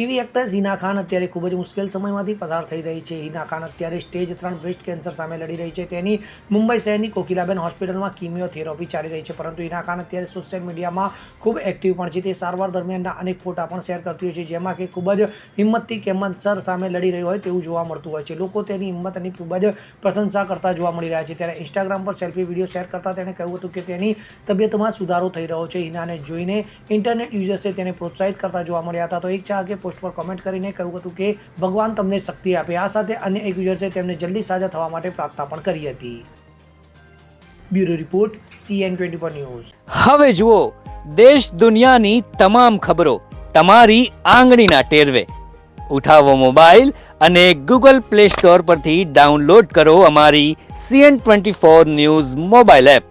TV actress Hina Khan અત્યારે ખૂબ જ મુશ્કેલ સમયમાંથી પસાર થઈ રહી છે. હિના ખાન અત્યારે સ્ટેજ ત્રણ બ્રેસ્ટ કેન્સર સામે લડી રહી છે. તેની મુંબઈ શહેરની કોકિલાબેન હોસ્પિટલમાં કિમિયોથેરાપી ચાલી રહી છે. પરંતુ હિના ખાન અત્યારે સોશિયલ મીડિયામાં ખૂબ એક્ટિવ પણ છે. તે સારવાર દરમિયાનના અનેક ફોટા પણ શેર કરતી હોય છે, જેમાં કે ખૂબ જ હિંમતથી કેન્સર સામે લડી રહી હોય તેવું જોવા મળતું હોય છે. લોકો તેની હિંમત અને ખૂબ જ પ્રશંસા કરતા જોવા મળી રહ્યા છે. ત્યારે ઇન્સ્ટાગ્રામ પર સેલ્ફી વીડિયો શેર કરતા તેણે કહ્યું હતું કે તેની તબિયતમાં સુધારો થઈ રહ્યો છે. હિનાને જોઈને ઇન્ટરનેટ યુઝર્સે તેને પ્રોત્સાહિત કરતા જોવા મળ્યા હતા. તો એક ચાહકે પોસ્ટ પર કોમેન્ટ કરીને કહ્યું હતું કે ભગવાન તમને શક્તિ આપે. આ સાથે અન્ય એક યુઝર્સે તેમને જલ્દી સાજા થવા માટે પ્રાર્થના પણ કરી હતી. Bureau report CN twenty four news હવે જુઓ, દેશ દુનિયાની તમામ ખબરો તમારી આંગળીના ટેરવે. ઉઠાવો મોબાઈલ અને ગૂગલ પ્લે સ્ટોર પરથી ડાઉનલોડ કરો અમારી CN twenty four news mobile app